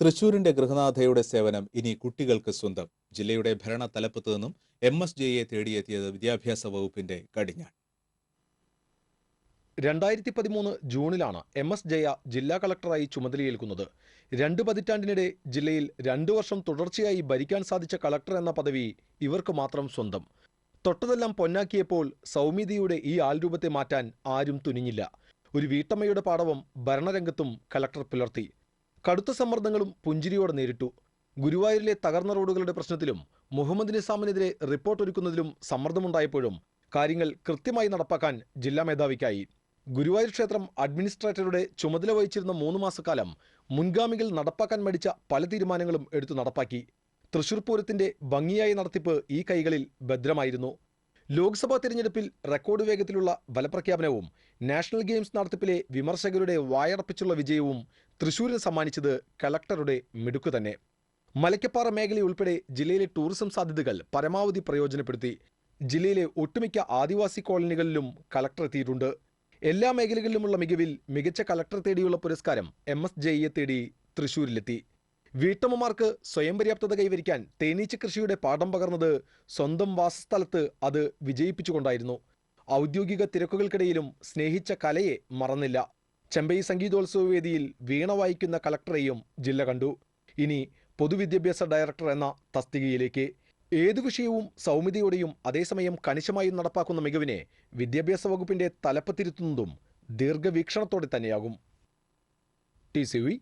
തൃശൂരിന്റെ ഗൃഹനാഥയുടെ സേവനം ഇനി കുട്ടികൾക്ക് സ്വന്തം. ജില്ലയുടെ ഭരണ തലപ്പത്ത് നിന്നും എം എസ് ജെയെ തേടിയെത്തിയത് വിദ്യാഭ്യാസ വകുപ്പിന്റെ കടിഞ്ഞാൺ. രണ്ടായിരത്തി പതിമൂന്ന് ജൂണിലാണ് എം എസ് ജയ ജില്ലാ കളക്ടറായി ചുമതലയേൽക്കുന്നത്. രണ്ട് പതിറ്റാണ്ടിനിടെ ജില്ലയിൽ രണ്ടു വർഷം തുടർച്ചയായി ഭരിക്കാൻ സാധിച്ച കളക്ടർ എന്ന പദവി ഇവർക്ക് മാത്രം സ്വന്തം. തൊട്ടതെല്ലാം പൊന്നാക്കിയപ്പോൾ സൗമ്യതയുടെ ഈ ആൾരൂപത്തെ മാറ്റാൻ ആരും തുനിഞ്ഞില്ല. ഒരു വീട്ടമ്മയുടെ പാടവം ഭരണരംഗത്തും കളക്ടർ പുലർത്തി. കടുത്ത സമ്മർദ്ദങ്ങളും പുഞ്ചിരിയോടെ നേരിട്ടു. ഗുരുവായൂരിലെ തകർന്ന റോഡുകളുടെ പ്രശ്നത്തിലും മുഹമ്മദ് നിസാമിനെതിരെ റിപ്പോർട്ട് ഒരുക്കുന്നതിലും സമ്മർദ്ദമുണ്ടായപ്പോഴും കാര്യങ്ങൾ കൃത്യമായി നടപ്പാക്കാൻ ജില്ലാ മേധാവിക്കായി. ഗുരുവായൂർ ക്ഷേത്രം അഡ്മിനിസ്ട്രേറ്ററുടെ ചുമതല വഹിച്ചിരുന്ന മൂന്ന് മാസക്കാലം മുൻഗാമികൾ നടപ്പാക്കാൻ മടിച്ച പല തീരുമാനങ്ങളും എടുത്തു നടപ്പാക്കി. തൃശൂർ പൂരത്തിന്റെ ഭംഗിയായ നടത്തിപ്പ് ഈ കൈകളിൽ ഭദ്രമായിരുന്നു. ലോക്സഭാ തിരഞ്ഞെടുപ്പിൽ റെക്കോർഡ് വേഗത്തിലുള്ള ഫലപ്രഖ്യാപനവും നാഷണൽ ഗെയിംസ് നടത്തിപ്പിലെ വിമർശകരുടെ വായടപ്പിച്ചുള്ള വിജയവും തൃശൂരിന് സമ്മാനിച്ചത് കളക്ടറുടെ മിടുക്കു തന്നെ. മലക്കപ്പാറ മേഖലയുൾപ്പെടെ ജില്ലയിലെ ടൂറിസം സാധ്യതകൾ പരമാവധി പ്രയോജനപ്പെടുത്തി ജില്ലയിലെ ഒട്ടുമിക്ക ആദിവാസി കോളനികളിലും കളക്ടർ എത്തിയിട്ടുണ്ട്. എല്ലാ മേഖലകളിലുമുള്ള മികവിൽ മികച്ച കളക്ടർ തേടിയുള്ള പുരസ്കാരം എം എസ് ജെയെ തേടി തൃശൂരിലെത്തി. വീട്ടമ്മമാർക്ക് സ്വയം പര്യാപ്തത കൈവരിക്കാൻ തേനീച്ച കൃഷിയുടെ പാഠം പകർന്നത് സ്വന്തം വാസസ്ഥലത്ത് അത് വിജയിപ്പിച്ചുകൊണ്ടായിരുന്നു. ഔദ്യോഗിക തിരക്കുകൾക്കിടയിലും സ്നേഹിച്ച കലയെ മറന്നില്ല. ചെമ്പൈ സംഗീതോത്സവ വേദിയിൽ വീണ വായിക്കുന്ന കളക്ടറെയും ജില്ല കണ്ടു. ഇനി പൊതുവിദ്യാഭ്യാസ ഡയറക്ടർ എന്ന തസ്തികയിലേക്ക്. ഏതു വിഷയവും സൗമ്യതയോടെയും അതേസമയം കണിശമായും നടപ്പാക്കുന്ന മികവിനെ വിദ്യാഭ്യാസ വകുപ്പിന്റെ തലപ്പത്തിരുത്തുന്നതും ദീർഘവീക്ഷണത്തോടെ തന്നെയാകും. T C V